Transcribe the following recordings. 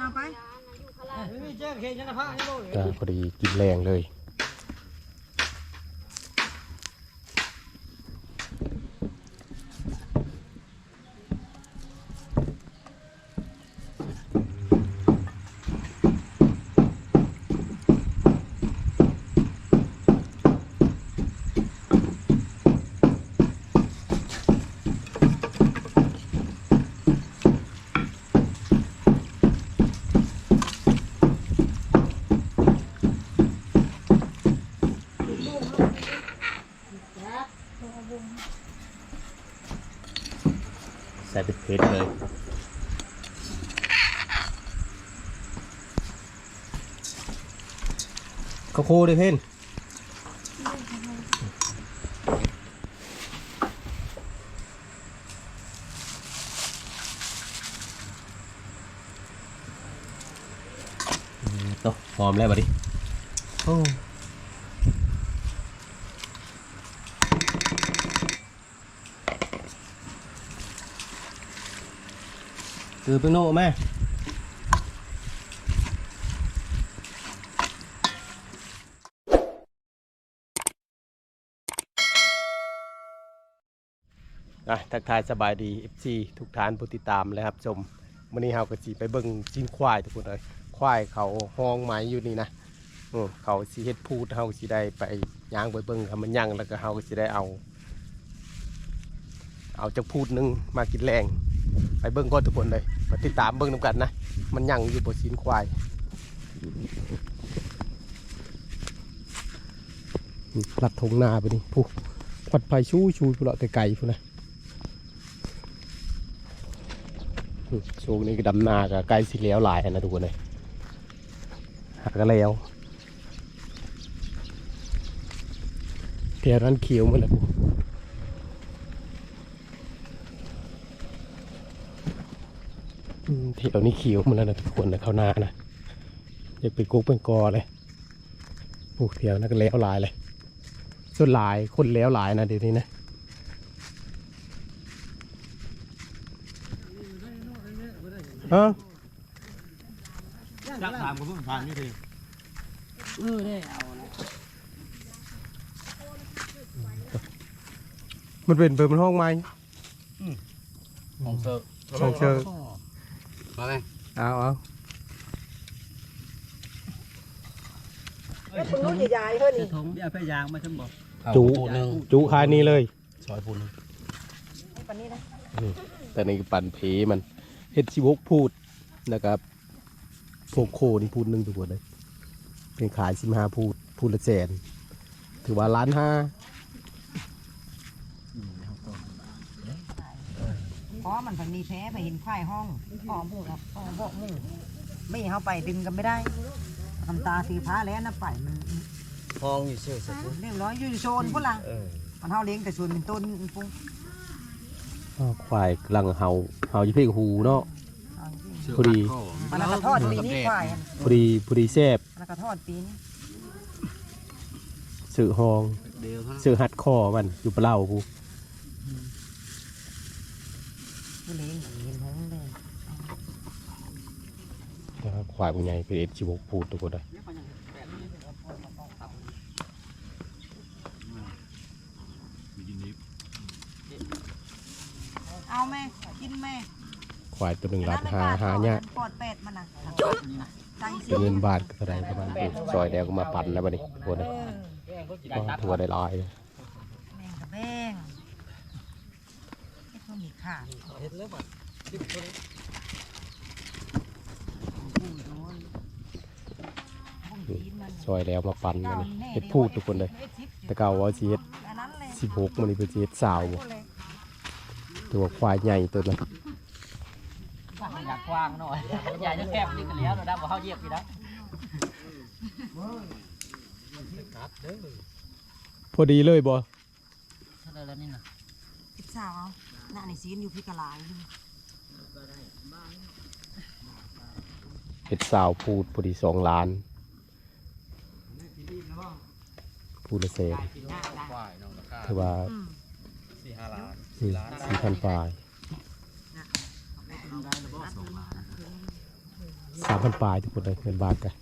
นาไปไม่มีเจ้าเขียนชนะพระให้โลก ก็พอดีกินแรงเลย ข้าวโคด้เพ่นอืมโตหอมแล้วบัดดิโอ้คือเป็นโน่แม่ ทักทายสบายดี FC ทุกท่านผู้ติดตามเลยครับชมวันนี้เฮาก็สิไปเบิ่งจิ้นควายทุกคนเลยควายเขาห้องไม้อยู่นี่นะเขาสิเฮ็ดพูดเฮาสิได้ไปย่างไปเบิ่งให้มันย่างแล้วก็เฮาก็สิได้เอา เอาจักพูดหนึงมากินแรง ไปเบิ่งก่อนทุกคนเลยมาติดตามเบิ่งนํกันนะมันยังอยู่บนชิ้นควายพลัดทงนาไปนี่ผู้ควัดไฟชูชูผู้เลาะไกลๆผู้นะอืม ช่วงนี้ก็ดำนากับไกลสิแล้วหลายนะทุกคนเลยหาก็แล้วเทียนั้นเขียวมันแล้วผู้อืมแถวนี้เขียวมันแล้วนะทุกคนนะเข้าหน้านะอยากไปกุ๊กเป็นกอเลยปลูกแถวนั้นก็แล้วหลายเลยส่วนหลายคนแล้วหลายนะเดี๋ยวนี้นะ ฮะจักถามคนเพิ่งผ่านนี่ทีเออได้เอาละมันเป็นเปิดมันห้องไม้ของเซอร์ช่องเชิงมาไหมเอาเอาคุณรู้ใหญ่ๆเฮ้ยนี่ถุงเดี๋ยวพยางมาฉันบอกจุจุคายนี้เลยซอยพูนปันนี้นะแต่ในปั่นเพมัน เฮ็ดชิวกพูดนะครับพวกโคนี่พูดหนึ่งทุกคนเลยเป็นขายสิมหาพูดพูดละแสนถือว่าล้านห้าเพราะมันพันมีแพ้ไปเห็นควายห้องหอมพูดครับหอมบอกหมู่ไม่เข้าไปดึงกันไม่ได้ทำตาสีฟ้าแล้วนะไปมันห้องอยู่เชื่อสักเรียบร้อยอยู่โซนพุ่นละเออมันเท่าเลี้ยงแต่ส่วนเป็นต้นปุ้งอ้าว ควายกำลังเห่าเห่าอยู่เพลงหูเนาะ พอดี มันกระทอดปีนี้ควายพอดีพอดีแซบมันกระทอดปีนี้สื่อหองเดี๋ยวฮะสื่อฮัดคอมันอยู่ปลาเล่ากูผู้เลี้ยงเห็นหงเลยนะครับควายเป็นไงเป็นเอชชิวกพูดทุกคนเลย เอาแม่กินแม่ ควายตัวหนึ่งล้านหาหาเนี่ยปอดเป็ดมันนะใจเป็นเงินบาทก็เท่าไหรประมาณนี้ซอยแล้วก็มาปั่นแล้วบัดนี้ทุกคนเลยก็ทัวได้หลายเลยแมงกระแบงไอ้พวกมีขาดเห็ดแล้วป่ะพวกจีนมันซอยแล้วมาปั่นมานี่เฮ็ดพูดทุกคนเลย แต่เก่าว่าสิเฮ็ดอันนั้นเลยสิบหกมันนี่เป็นสิเฮ็ดสาวบ่ตัวควายใหญ่ตัวนั้น อยากกว้างหน่อยอยากจะแคบนี่ก็เลี้ยวเราได้บ่เขาเหยียบพี่นะพอดีเลยบ่เท่าแล้วนี่นะพิซซ่าเอาหน้าในซีนอยู่พี่กะลายอยู่เฮ็ดสาวพูดพอดีสองล้านพูดละแสนควายน้องราคาถือว่าอืมสี่ห้าล้านสี่สี่พันปลายได้แล้วบ่ สองล้านสามพันปลายทุกคนเลยเงินบาทกัน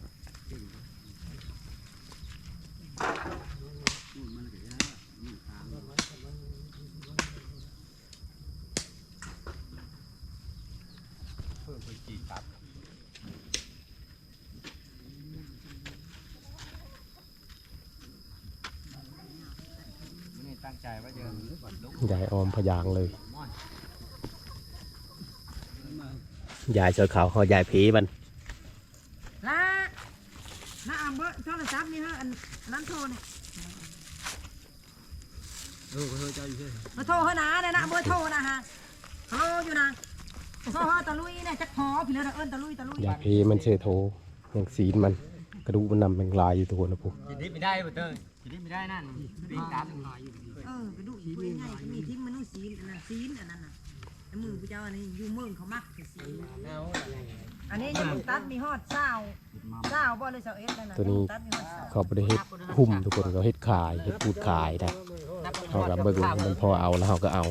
นี่ตั้งใจว่าจะลุกยายออมพยางเลย ยายเสือขาวเขายายผีมันละน้าอ่ำเบอร์โทรศัพท์นี่ฮะอันนั้นโทรนี่เออเธอเจ้าอยู่ที่มาโทรเขานะเนี่ยนะเบอร์โทรนะฮะฮัลโหลอยู่นะโทรเขาตะลุยเนี่ยจักพอพี่เลยเอิ้นตะลุยตะลุยยายผีมันเชื่อโทยังสีนมันกระดูกมันนำเป็นลายอยู่ตัวนะพวกกินดิบไม่ได้ป่ะเต้ยกินดิบไม่ได้นั่นดิบตามเออกระดูกอีกตัวใหญ่มีทิ้งมันนู่นซีนอันนั้นซีนอันนั้นน่ะไอ้ มือผู้เจ้าอันนี้อยู่เมืองเขามักแต่ซีนอันนี้ยังมึงตัดมีฮอดเศร้าเศร้าบ่เลยเศร้าเอ็ดนั่นน่ะตัวนี้ตัดมีฮอดเศร้าเขาบริเฮ็ดหุ่มทุกคนเขาเฮ็ดขายเฮ็ดปูดขายนะเขากับเบิ่งมันพอเอาแล้วเขาก็เอา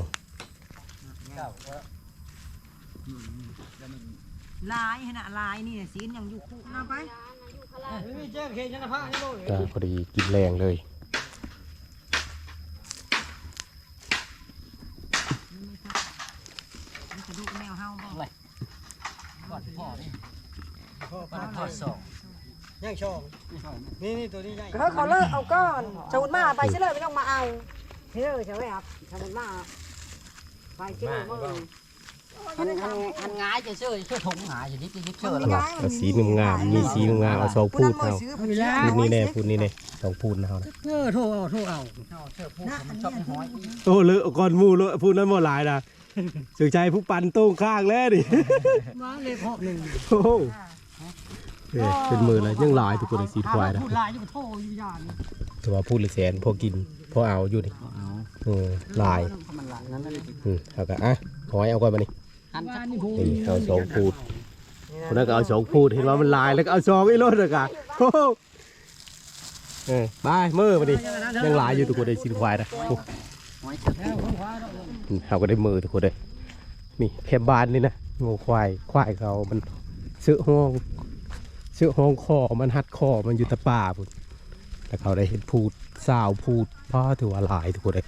ลายขนาดลายนี่น่ะซีนยังอยู่คู่น้ำไปก็พอดีกินแรงเลย มัน กระดูกแมวเฮาบ่ก่อนพ่อนี่ก่อนพ่อสองยังชอบนี่นี่ตัวนี้ยังเขาเขาเลิกเอาก้อนสมุนมาไปซิเลยไม่ต้องมาเอาเฮ้ยจะไว้ครับสมุนมาไปซิเลยมึงหันหันหันงายจะเชื่อเชื่อทงหายอย่างนี้จะเชื่อแล้วว่ะก็สีงามๆมีสีงามๆเอาสองพูดเอาพูดนี่แน่พูดนี่แน่สองพูดนะเขานะเออโทรเอาโทรเอาเชื่อพูดมันชอบห้อยโอ้เลอะก่อนหมูเลอะพูดนั้นบ่หลายนะ สึกใจผู้ปันโต้งข้างแล้วดิมาเลยพอบหนึ่งโอ้โหเอ้ยเป็นมือแล้วยังหลายทุกคนเลยสีควายนะพูดลายอยู่โทรอยู่ยานแต่ว่าพูดเลยแสนพอกินพอเอาอยู่นี่เอาเออลายมันละนั้นนั่นอืมเอาก็อะขอให้เอาก่อนมานี่หันว่าชักนี่พูดนี่เอาสองพูดคนนั้นก็เอาสองพูดเห็นว่ามันลายแล้วก็เอาสองอีรถเลยกะโอ้โหเออบายมือมาดิยังหลายอยู่ทุกคนเลยสีควายนะโอ้ห้อย เราอืมเขาก็ได้มือทุกคนเลยนี่แค่บ้านนี่นะงูควายควายเขามันเสื้อห้องเสื้อห้องคอมันหัดคอมันอยู่แตะป่าพุ่นแต่เขาได้เห็นพูดสาวพูดพ่อถือว่าหลายทุกคนเลย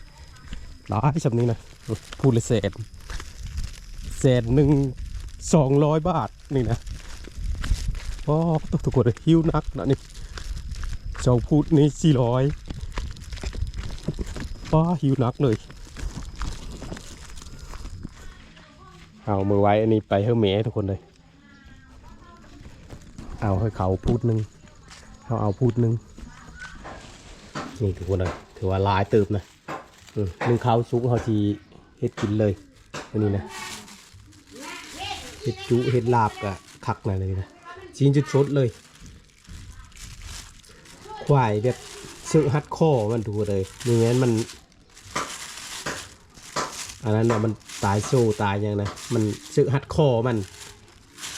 หลายสำนี้นะพูดเลยแสนแสนหนึ่งสองร้อยบาทนี่นะพ่อทุกคนเลยหิวนักนะนี่สองพูดนี่สี่ร้อย พ่อหิวนักเลย เอามือไว้อันนี้ไปเฮ้เมทุกคนเลย เอาให้เขาพูดหนึ่งเขาเอาพูดหนึ่งนี่ทุกคนเลยถือว่าลายเติบนะหนึ่งเขาซุกเขาทีเฮ็ดกินเลยอันนี้นะเฮ็ดจุเฮ็ดลาบกะคักหน่อยเลยนะจีนจุดชดเลยควายแบบ ซึกฮัดคอมันทุกคนเลยไม่งั้นมันอันนั้นน่ะมันตายโซ่ตายยังนะมันชื่อฮัดคอมัน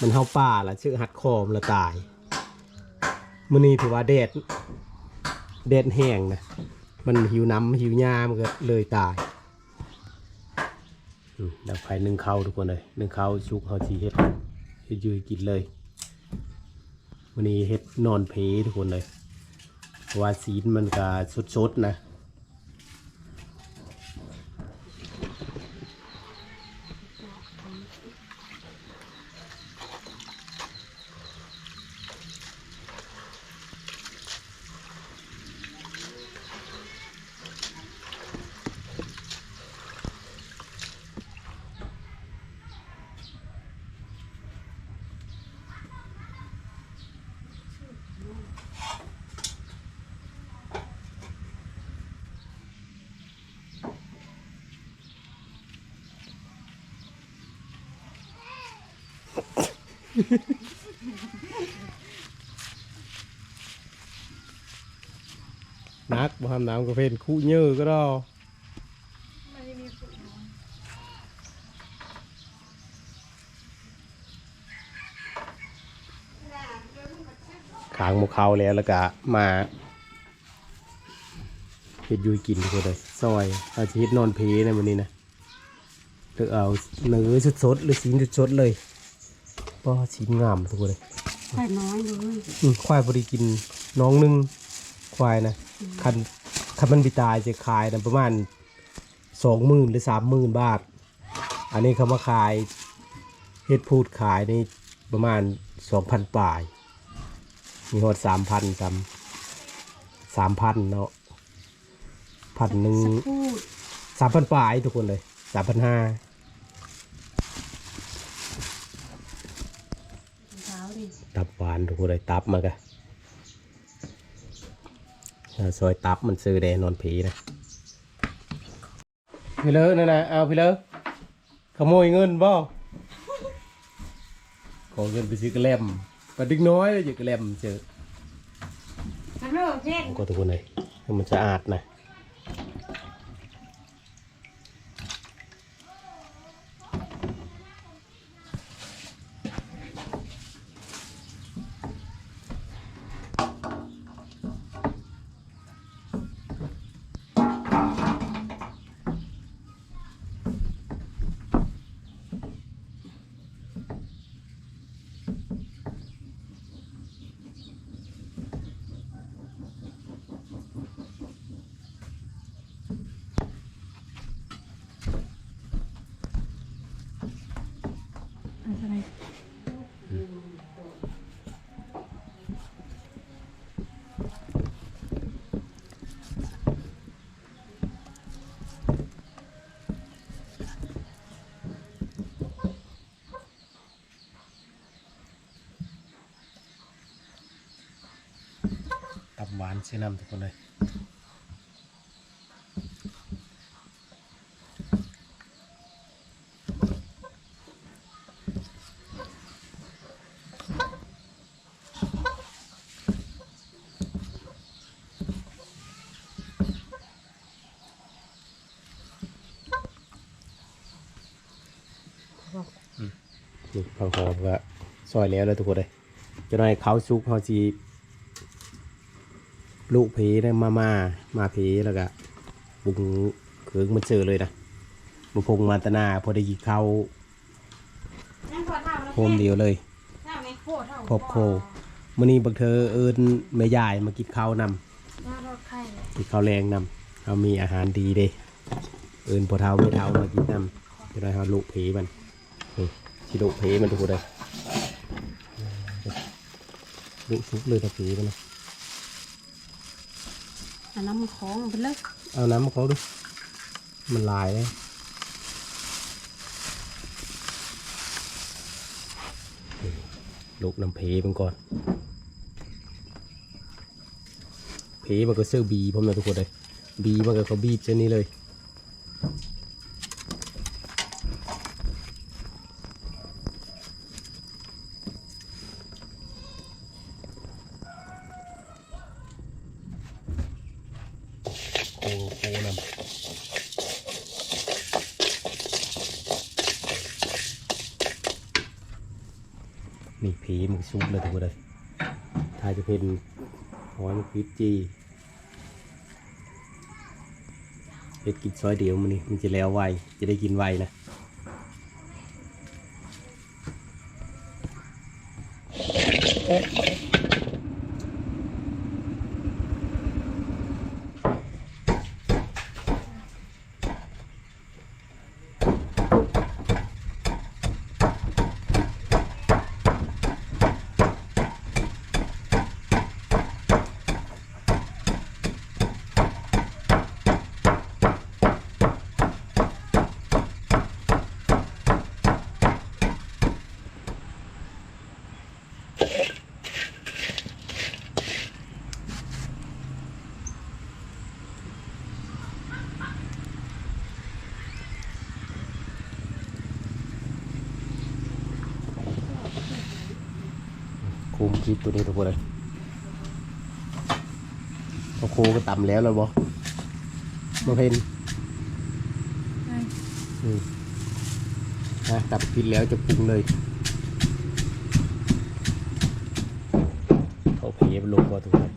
มันเข้าป่าละชื่อฮัดคอมันละตายมันนี่ถือว่าแดดแดดแห้งนะมันหิวน้ำหิวหญ้ามันก็เลยตายอืมดับไฟนึ่งข้าวทุกคนเลยนึ่งข้าวชุกเขาทีเฮ็ดเฮ็ดยืยกินเลยวันนี้เฮ็ดนอนเพทุกคนเลย ว่าสีนมันก็สดๆนะ นักบ่ทำน้ำกาแฟนคู่เยอะก็ได้ขางหมกเขาแล้วแล้วก็มาเฮ็ดอยุยกินทุกคนเลยซอยเอาชีวิตนอนเพในวันนี้นะหรือเอาเนื้อสดๆหรือสีสดๆเลยปก็สีงามทุกคนเลยแค่น้อยเลยอืมควายบริกินน้องหนึงควายนะ คันคันมันบิตายจะขายนะประมาณสองหมื่นหรือสามหมื่นบาท อันนี้เขามาขายเฮ็ดพูดขายนี่ประมาณสองพันปลาย มีหดสามพันสามสามพันเนาะพันหนึ่งพูดสามพันปลายทุกคนเลยสามพันห้าเท้าดิตับหวานทุกคนเลยตับมากะ ซอยตับมันซื้อแดนอนผีนะพี่เลิกนั่นนะเอาพี่เลิกขโมยเงินบ่ขอเงินไปซื้อกระแลมปลาดึกน้อยเลยอยู่กระแลมเจอฮัลโหลเช่นผมก็ทุกคนเลยให้มันสะอาดนะตับ หวานเชื่น้ำทุกคนเลยนี่พังหอมก็ซอยแล้วเลยทุกคนเลยจะหน่อยเขาซุกเขาจี ลูกผีได้มามามาผีแล้วก็บุงเคืองมันเจอเลยนะบุพงมาตนาพอได้ยินเขาโฮมเดียวเลยพบโคมื่อนี้บักเธอเอิญแม่ยายมากินข้าวนำกินข้าวแรงนำเขามีอาหารดีเด้เอิญพอเท้าไม่เท้ามากินนำจะได้เขาลูกผีมันนี่ชิลูกผีมันทุกคนเลยลูกซุกเลยตะผีมันนะ อันน้ำของเป็นเลิกเอาน้ำมาเขาดู มันลายเลยลูกน้ำเพมันก่อน เพมันก็เสื้อบีผมนะทุกคนเลย บีมันก็เขาบีบเช่นนี้เลย โคโคนำนี่ผี มันซุกเลยทุกคนเลยถ้าจะเป็นหอยมันพิษจีเห็ดกินซอยเดียวมันนี่มันจะแล้วไว จะได้กินไวนะิดตัวนี้ทุกคนเลยโอโคก็ต่ำแล้วแล้วบอมาเพนอืมนะตับพิษแล้วจะปรุงเลยเขาเพมันลงมาทุกคน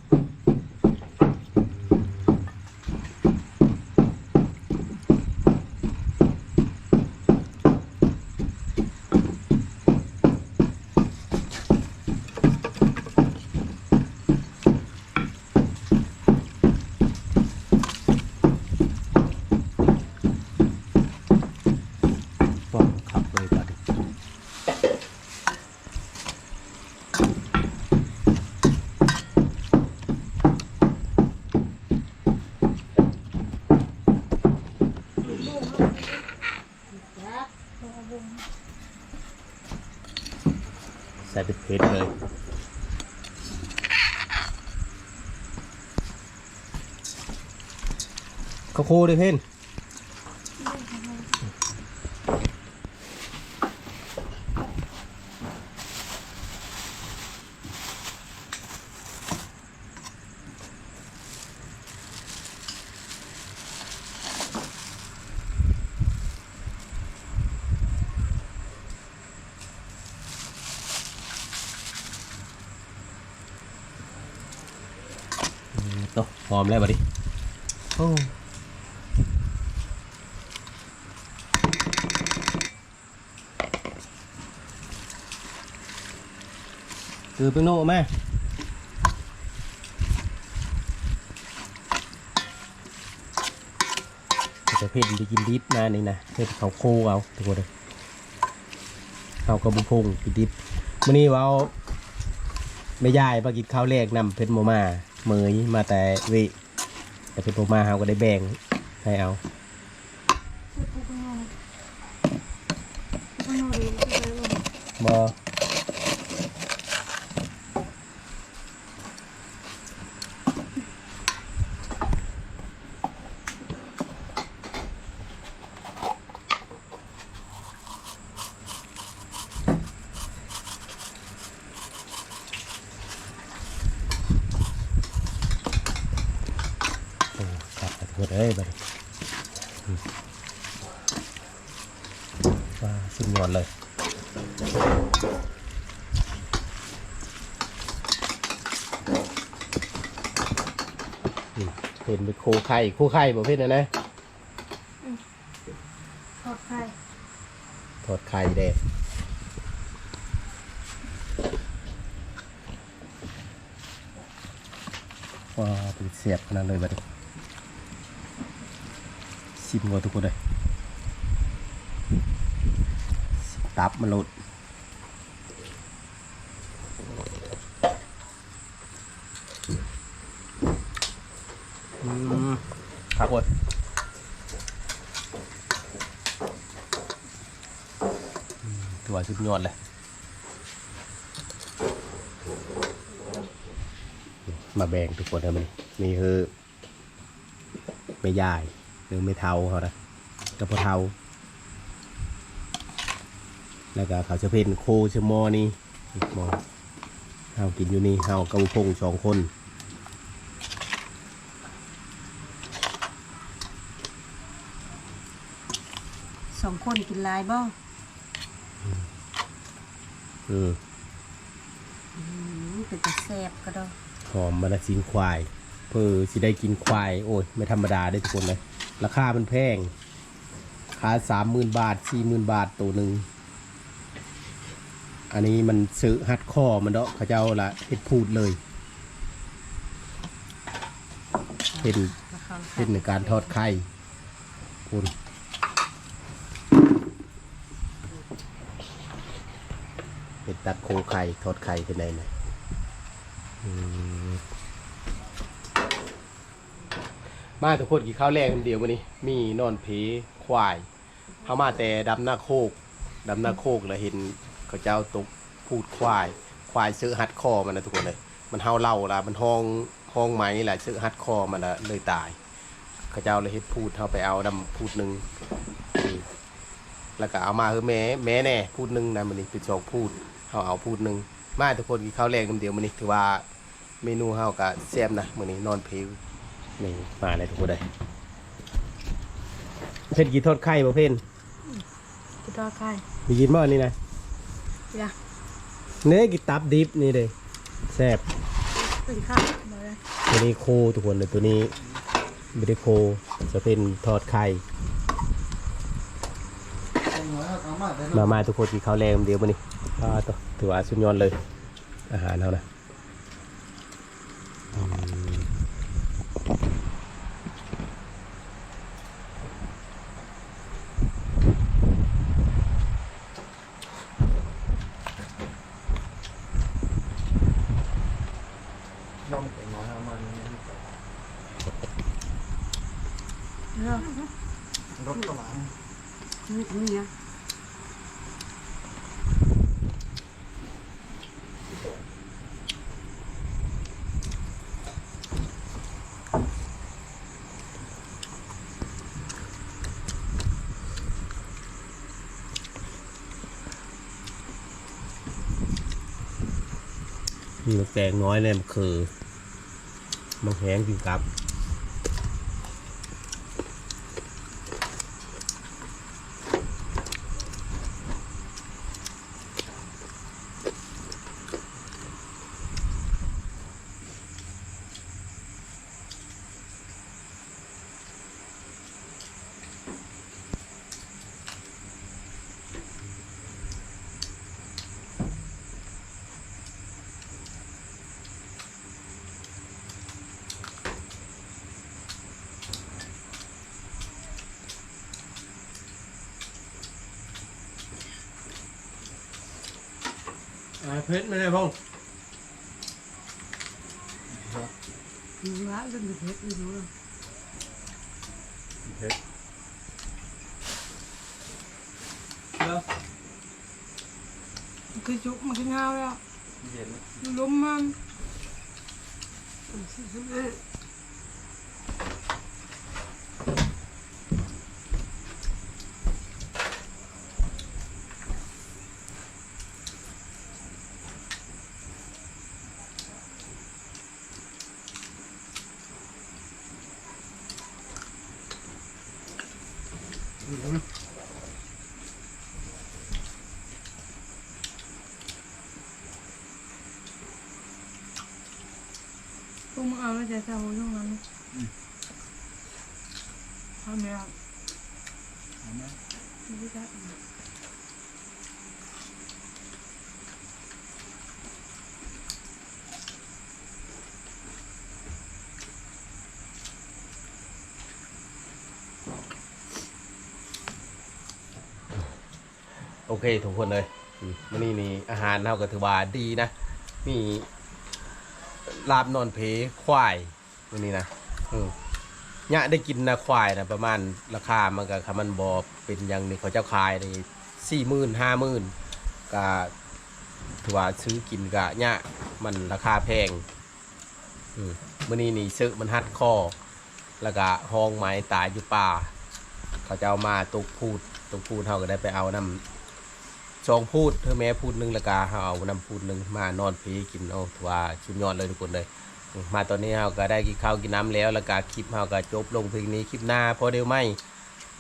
ใส่เป็เพชรเลยขาคูดิเพ่น หอมแล้วบัดดิโอ้คือเป็นโน่แม่จะเผ็ดได้กินดิบนะนี่นะเผ็ดเขาโคเอาทุกคนเลยเอากระบุพงกินดิบมื่อนี้เว่าไม่ยายมากินข้าวแรกนำเผ็ดโมมาเมยมาแต่เวิ แต่เผ็ดโมมาเขาก็ได้แบ่งให้เอา บอโอ้ ครับขอโทษเอ้ยบัดนี้อืมว้าสุดยอดเลยเห็นเป็นโคไข่โคไข่บอกเพชรนะนะทอดไข่ทอดไข่แดงว้าวเป็นเสียบขนาดเลยบัดนี้ ชิมก่อนทุกคนเลยตับมันหลุดอืมครับหมดอืมตัวสุดยอดเลยมาแบ่งทุกคนนะมันนี่คือไม่ยาย หรือไม่เทาเขานะกระเพาะเทาแล้วก็เขาจะเป็นโคชะมอนี่หมอเฮากินอยู่นี่เฮากับบุพงสองคนสองคนกินหลายบ่อืมอืมเป็นตะแซ่บก็ได้หอมมาละสินควาย เพื่อสิได้กินควาย โอ้ย ไม่ธรรมดาได้อทุกคนเลย ราคามันแพงค่าสามหมื่นบาทสี่หมื่นบาทตัวหนึ่ง อันนี้มันซื้อฮัดข้อมันเนาะเขาเจ้าละเฮ็ดพูดเลย เป็นเป็นในการทอดไข่คุณเป็นตัดโคไข่ทอดไข่เป็นไงเนี่ยอืม มาทุกคนกี่ข้าวแรกคนเดียววันนี้ มีนอนผีควายเขามาแต่ดำหน้าโคกดำหน้าโคกแล้วเห็นเขาเจ้าตกพูดควาย ควายซื้อฮัดคอมันนะทุกคนเลย มันเฮาเล่าละมันห้องห้องไหมแหละซื้อฮัดคอมันละเลยตาย เขาเจ้าเลยเฮ็ดพูดเขาไปเอาดำพูดหนึ่งแล้วก็เอามาคือแม่แม่แน่พูดหนึ่งนะมันนี่เป็นสองพูดเขาเอาพูดหนึ่งมาทุกคนกินข้าวแรงกันเดียวมันนี่ถือว่าเมนูเฮาก็แซ่บนะมันนี้นอนเพล นี่มาเลยทุกคนเลยเพิ่นกินทอดไข่บ่เพิ่นกินทอดไข่มีกินบ่อันนี่นะจ้ะเนื้อกินตับดิบนี่เลยแซ่บเป็นข้าวมาเลยตัวนี้โคทุกคนเลยตัวนี้ไม่ได้โคจะเป็นทอดไข่มามาทุกคนกินข้าวแรงเดียวมานี่อ่าตัวถือว่าสุดยอดเลย อาหารเขานะอืมรถกระบะนี่นี่นะ มีมะ แตงน้อยเนี่ยมันคือมันแห้งกินกับ เพชรไม่ได้พ่องดูละเรื่องเพชรไม่รู้เพชรคือจุกมันคือเงาแล้วล้มมัน พวกมึงเอาแล้วจะทำช่วงนั้นทำแล้วไม่ได้โอ เคทุกคนเลยมมื้อนี้นี่อาหารเราก็ถือว่าดีนะ มีลาบนอนเพควายมื้อนี้นะอืมเนี่ยได้กินนะควายนะประมาณราคามันก็คำมันบอเป็นอย่างนี้เขาเจ้าขายในสี่หมื่นห้าหมื่นก็ถือว่าซื้อกินก็เนี่ยมันราคาแพงอืมมื้อนี้นี่ซื้อมันหัดคอแล้วก็ห้องไม้ตายอยู่ป่า เขาจะเอามาตุกพูดตุกพูดเขาก็ได้ไปเอานำ สองพูดเธอแม่พูดหนึ่งละกาเฮาเอานำพูดหนึ่งมานอนพีกินเอาถือว่าชุดยอดเลยทุกคนเลย มาตอนนี้เฮาก็ได้กินข้าวกินน้ำแล้วละกาคลิปเฮาก็จบลงเพียงนี้คลิปหน้าพอเดียวไม่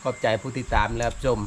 ขอบใจผู้ติดตามและรับชม